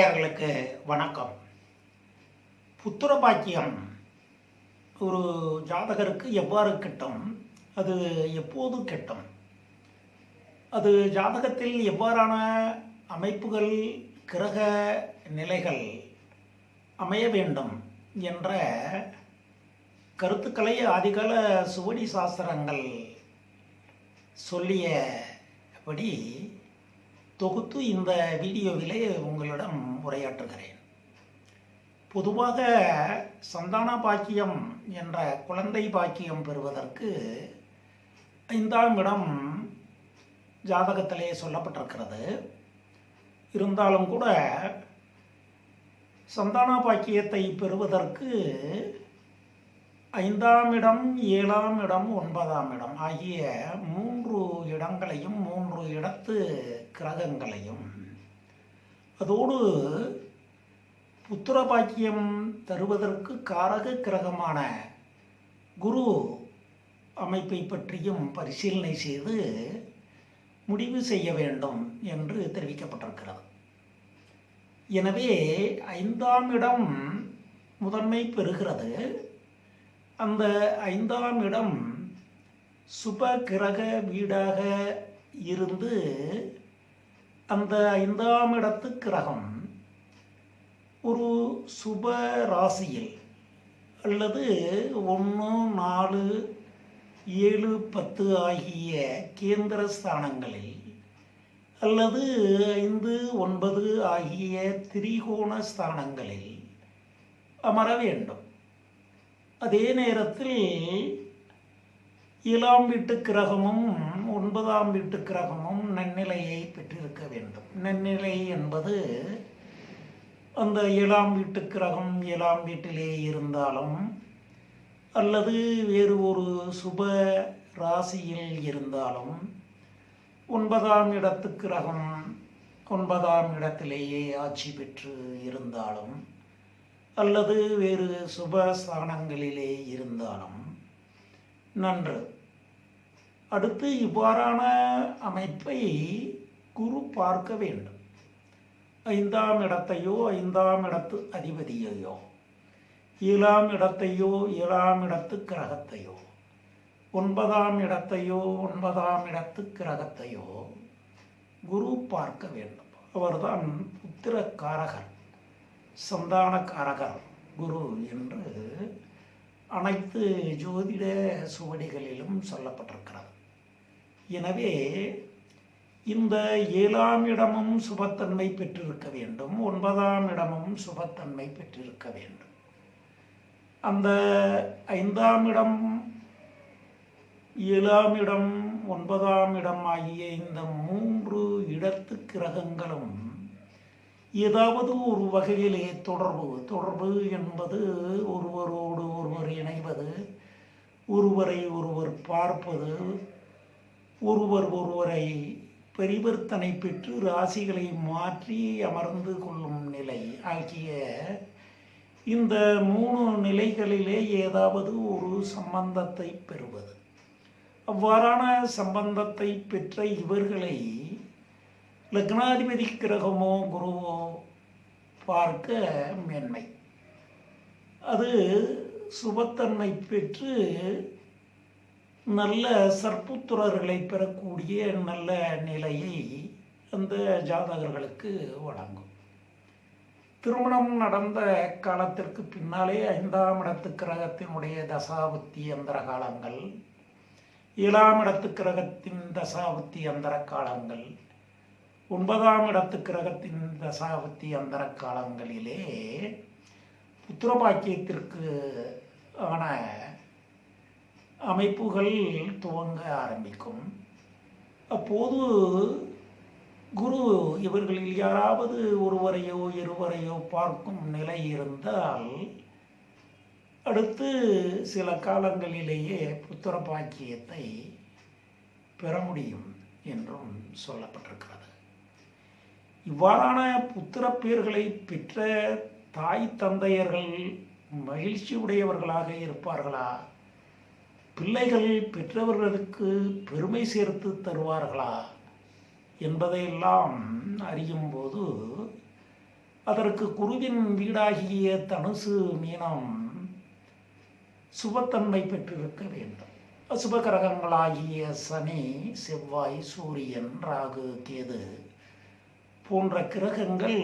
நேயர்களுக்கு வணக்கம். புத்திர பாக்கியம் ஒரு ஜாதகருக்கு எவ்வாறு கிட்டும்? அது எப்போது கிட்டும்? அது ஜாதகத்தில் எவ்வாறான அமைப்புகள் கிரக நிலைகள் அமைய வேண்டும் என்ற கருத்துக்களை ஆதிகால சுவடி சாஸ்திரங்கள் சொல்லியபடி தொகுத்து இந்த வீடியோவிலே உங்களிடம் உரையாற்றுகிறேன். பொதுவாக சந்தான பாக்கியம் என்ற குழந்தை பாக்கியம் பெறுவதற்கு ஐந்தாம் இடம் ஜாதகத்திலே சொல்லப்பட்டிருக்கிறது. இருந்தாலும் கூட சந்தான பாக்கியத்தை பெறுவதற்கு ஐந்தாம் இடம் ஏழாம் இடம் ஒன்பதாம் இடம் ஆகிய மூன்று இடங்களையும் மூன்று இடத்து கிரகங்களையும். அதோடு புத்திர பாக்கியம் தருவதற்கு காரக கிரகமான குரு அமைப்பை பற்றியும் பரிசீலனை செய்து முடிவு செய்ய வேண்டும் என்று தெரிவிக்கப்பட்டிருக்கிறது. எனவே ஐந்தாம் இடம் முதன்மை பெறுகிறது. அந்த ஐந்தாம் இடம் சுப கிரக வீடாக இருந்து அந்த ஐந்தாம் இடத்து கிரகம் ஒரு சுப ராசியில் அல்லது ஒன்று நாலு ஏழு பத்து ஆகிய கேந்திர ஸ்தானங்களில் அல்லது ஐந்து ஒன்பது ஆகிய திரிகோண ஸ்தானங்களில் அமர வேண்டும். அதே நேரத்தில் ஏழாம் வீட்டு கிரகமும் ஒன்பதாம் வீட்டு கிரகமும் நன்னிலையை பெற்றிருக்க வேண்டும். நன்னிலை என்பது அந்த ஏழாம் வீட்டு கிரகம் ஏழாம் வீட்டிலே இருந்தாலும் அல்லது வேறு ஒரு சுப ராசியில் இருந்தாலும் ஒன்பதாம் இடத்து கிரகம் ஒன்பதாம் இடத்திலேயே ஆட்சி பெற்று இருந்தாலும் அல்லது வேறு சுபஸ்தானங்களிலே இருந்தாலும் நன்று. அடுத்து இவ்வாறான அமைப்பை குரு பார்க்க வேண்டும். ஐந்தாம் இடத்தையோ ஐந்தாம் இடத்து அதிபதியையோ ஏழாம் இடத்தையோ ஏழாம் இடத்து கிரகத்தையோ ஒன்பதாம் இடத்தையோ ஒன்பதாம் இடத்து கிரகத்தையோ குரு பார்க்க வேண்டும். அவர்தான் புத்திரக்காரகர். சந்தானக்காரகர் குரு என்று அனைத்து ஜோதிட சுவடிகளிலும் சொல்லப்பட்டிருக்கிறது. எனவே இந்த ஏழாம் இடமும் சுபத்தன்மை பெற்றிருக்க வேண்டும் ஒன்பதாம் இடமும் சுபத்தன்மை பெற்றிருக்க வேண்டும். அந்த ஐந்தாம் இடம் ஏழாம் இடம் ஒன்பதாம் இடம் ஆகிய இந்த மூன்று இடத்து கிரகங்களும் ஏதாவது ஒரு வகையிலே தொடர்பு. தொடர்பு என்பது ஒருவரோடு ஒருவர் இணைவது ஒருவரை ஒருவர் பார்ப்பது ஒருவர் ஒருவரை பரிவர்த்தனை பெற்று ராசிகளை மாற்றி அமர்ந்து கொள்ளும் நிலை ஆகிய இந்த மூணு நிலைகளிலே ஏதாவது ஒரு சம்பந்தத்தை பெறுவது. அவ்வாறான சம்பந்தத்தை பெற்ற இவர்களை லக்னாதிபதி கிரகமோ குருவோ பார்க்க மேன்மை. அது சுபத்தன்மை பெற்று நல்ல சற்புத்திரர்களை பெறக்கூடிய நல்ல நிலையை அந்த ஜாதகர்களுக்கு வழங்கும். திருமணம் நடந்த காலத்திற்கு பின்னாலே ஐந்தாம் இடத்து கிரகத்தினுடைய தசாபுத்தி அந்தர காலங்கள் ஏழாம் இடத்து கிரகத்தின் தசாபுத்தி அந்தர காலங்கள் ஒன்பதாம் இடத்து கிரகத்தின் தசாபத்தி அந்தர காலங்களிலே புத்திரபாக்கியத்திற்கு ஆன அமைப்புகள் துவங்க ஆரம்பிக்கும். அப்போது குரு இவர்களில் யாராவது ஒருவரையோ இருவரையோ பார்க்கும் நிலை இருந்தால் அடுத்து சில காலங்களிலேயே புத்திர பாக்கியத்தை பெற முடியும் என்றும் சொல்லப்பட்டிருக்கிறது. இவ்வாறான புத்திர பேர்களை பெற்ற தாய் தந்தையர்கள் மகிழ்ச்சி உடையவர்களாக இருப்பார்களா? பிள்ளைகள் பெற்றவர்களுக்கு பெருமை சேர்த்து தருவார்களா? என்பதையெல்லாம் அறியும்போது அதற்கு குருவின் வீடாகிய தனுசு மீனம் சுபத்தன்மை பெற்றிருக்க வேண்டும். அசுப கிரகங்களாகிய சனி செவ்வாய் சூரியன் ராகு கேது போன்ற கிரகங்கள்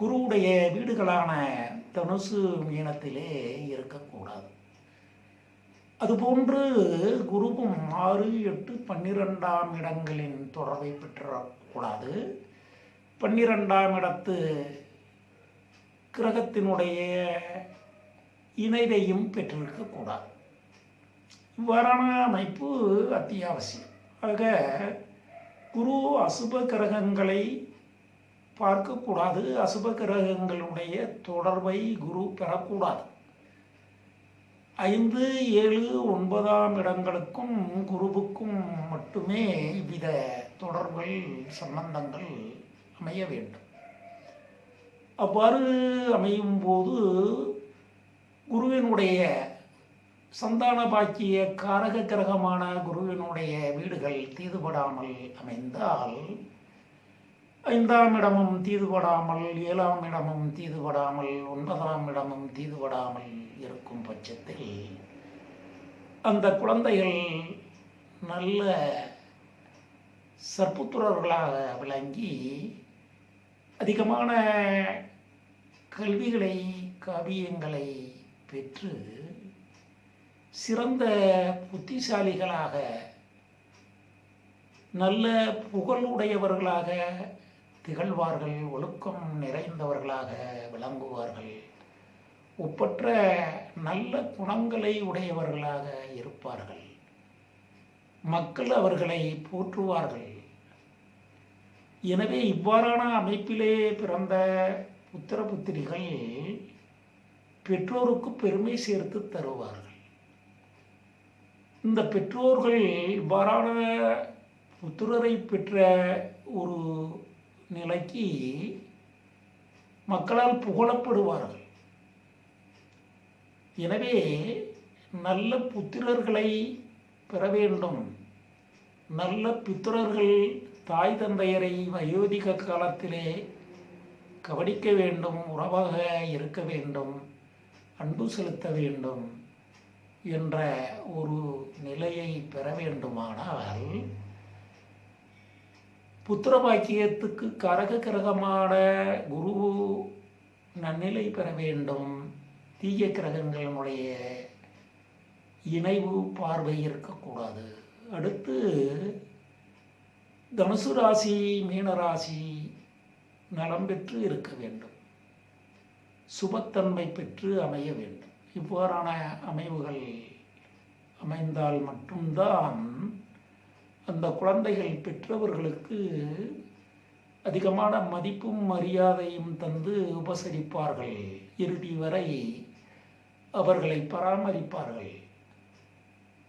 குருவுடைய வீடுகளான தனுசு மீனத்திலே இருக்கக்கூடாது. அதுபோன்று குருவும் ஆறு எட்டு பன்னிரெண்டாம் இடங்களின் தொடர்பை பெற்றக்கூடாது. பன்னிரெண்டாம் இடத்து கிரகத்தினுடைய இணைவையும் பெற்றிருக்கக்கூடாது. இவ்வாறான அமைப்பு அத்தியாவசியம். ஆக குரு அசுப கிரகங்களை பார்க்கக்கூடாது. அசுப கிரகங்களுடைய தொடர்பை குரு பெறக்கூடாது. ஐந்து ஏழு ஒன்பதாம் இடங்களுக்கும் குருவுக்கும் மட்டுமே இவ்வித தொடர்புகள் சம்பந்தங்கள் அமைய வேண்டும். அவ்வாறு அமையும் போது குருவினுடைய சந்தான பாக்கிய காரக கிரகமான குருவினுடைய வீடுகள் தீதுபடாமல் அமைந்தால் ஐந்தாம் இடமும் தீதுபடாமல் ஏழாம் இடமும் தீதுபடாமல் ஒன்பதாம் இடமும் தீதுபடாமல் இருக்கும் பட்சத்தில் அந்த குழந்தைகள் நல்ல சற்புத்துறர்களாக விளங்கி அதிகமான கல்விகளை காவியங்களை பெற்று சிறந்த புத்திசாலிகளாக நல்ல புகழுடையவர்களாக திகழ்வார்கள் ஒழுக்கம் நிறைந்தவர்களாக விளங்குவார்கள். ஒப்பற்ற நல்ல குணங்களை உடையவர்களாக இருப்பார்கள். மக்கள் அவர்களை போற்றுவார்கள். எனவே இவ்வாறான அமைப்பிலே பிறந்த புத்திர புத்திரிகள் பெற்றோருக்கு பெருமை சேர்த்து தருவார்கள். இந்த பெற்றோர்கள் இவ்வாறான புத்திரரை பெற்ற ஒரு நிலைக்கு மக்களால் புகழப்படுவார்கள். எனவே நல்ல புத்திரர்களை பெற வேண்டும். நல்ல புத்திரர்கள் தாய் தந்தையரை வயோதிக காலத்திலே கவனிக்க வேண்டும் உறவாக இருக்க வேண்டும் அன்பு செலுத்த வேண்டும். என்ற ஒரு நிலையை பெற வேண்டுமானால் புத்திர பாக்கியத்துக்கு கரக கிரகமான குரு நன்னிலை பெற வேண்டும். தீய கிரகங்களினுடைய இணைவு பார்வை இருக்கக்கூடாது. அடுத்து தனுசு ராசி மீனராசி நலம் பெற்று இருக்க வேண்டும். சுபத்தன்மை பெற்று அமைய வேண்டும். இவ்வாறான அமைவுகள் அமைந்தால் மட்டும்தான் அந்த குழந்தைகள் பெற்றவர்களுக்கு அதிகமான மதிப்பும் மரியாதையும் தந்து உபசரிப்பார்கள். இறுதி வரை அவர்களை பராமரிப்பார்கள்.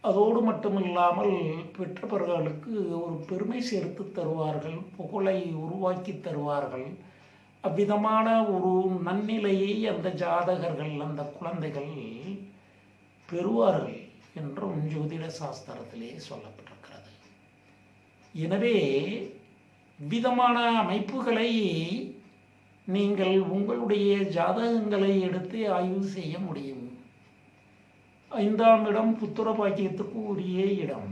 அதோடு மட்டுமில்லாமல் பெற்றவர்களுக்கு ஒரு பெருமை சேர்த்து தருவார்கள் புகழை உருவாக்கி தருவார்கள். அவ்விதமான ஒரு நன்னிலையை அந்த ஜாதகர்கள் அந்த குழந்தைகள் பெறுவார்கள் என்றும் ஜோதிட சாஸ்திரத்திலே சொல்லப்பட்டிருக்கிறது. எனவே விதமான அமைப்புகளை நீங்கள் உங்களுடைய ஜாதகங்களை எடுத்து ஆய்வு செய்ய முடியும். ஐந்தாம் இடம் புத்திர பாக்கியத்துக்கு உரிய இடம்.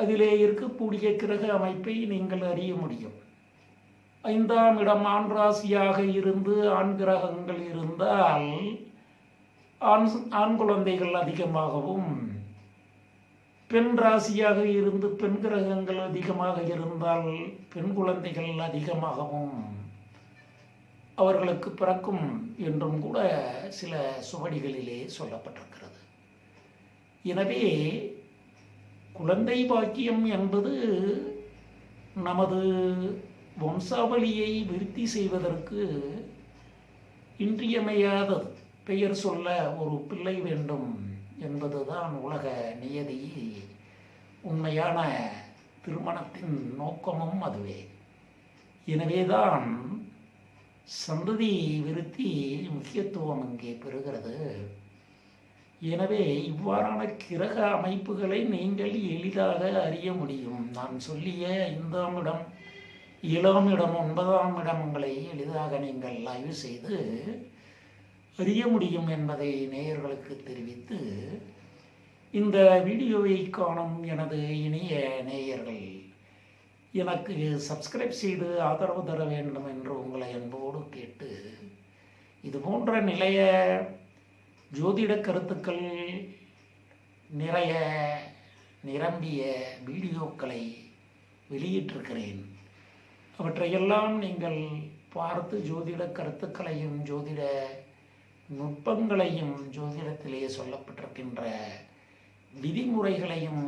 அதிலே இருக்கக்கூடிய கிரக அமைப்பை நீங்கள் அறிய முடியும். ஐந்தாம் இடம் ஆண் ராசியாக இருந்து ஆண் கிரகங்கள் இருந்தால் ஆண் ஆண் குழந்தைகள் அதிகமாகவும் பெண் ராசியாக இருந்து பெண் கிரகங்கள் அதிகமாக இருந்தால் பெண் குழந்தைகள் அதிகமாகவும் அவர்களுக்கு பிறக்கும் என்றும் கூட சில சுவடிகளிலே சொல்லப்பட்டிருக்கிறது. எனவே குழந்தை பாக்கியம் என்பது நமது வம்சாவளியை விருத்தி செய்வதற்கு இன்றியமையாத பெயர் சொல்ல ஒரு பிள்ளை வேண்டும் என்பதுதான் உலக நியதி. உண்மையான திருமணத்தின் நோக்கமும் அதுவே. எனவேதான் சந்ததி விருத்தி முக்கியத்துவம் இங்கே பெறுகிறது. எனவே இவ்வாறான கிரக அமைப்புகளை நீங்கள் எளிதாக அறிய முடியும். நான் சொல்லிய ஐந்தாம் இடம் ஏழாம் இடம் ஒன்பதாம் இடங்களை எளிதாக நீங்கள் ஆய்வு செய்து அறிய முடியும் என்பதை நேயர்களுக்கு தெரிவித்து இந்த வீடியோவை காணும் எனது இனிய நேயர்கள் எனக்கு சப்ஸ்கிரைப் செய்து ஆதரவு தர வேண்டும் என்று உங்களை அன்போடு கேட்டு இது போன்ற நிலைய ஜோதிட கருத்துக்கள் நிறைய நிரம்பிய வீடியோக்களை வெளியிட்டிருக்கிறேன். அவற்றையெல்லாம் நீங்கள் பார்த்து ஜோதிட கருத்துக்களையும் ஜோதிட நுட்பங்களையும் ஜோதிடத்திலே சொல்லப்பட்டிருக்கின்ற விதிமுறைகளையும்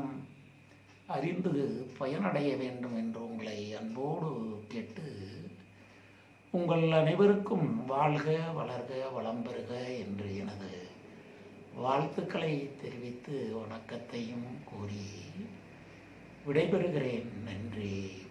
அறிந்து பயனடைய வேண்டும் என்று உங்களை அன்போடு கேட்டு உங்கள் அனைவருக்கும் வாழ்க வளர்க வளம் பெறுக என்று எனது வாழ்த்துக்களை தெரிவித்து வணக்கத்தையும் கூறி விடைபெறுகிறேன். நன்றி.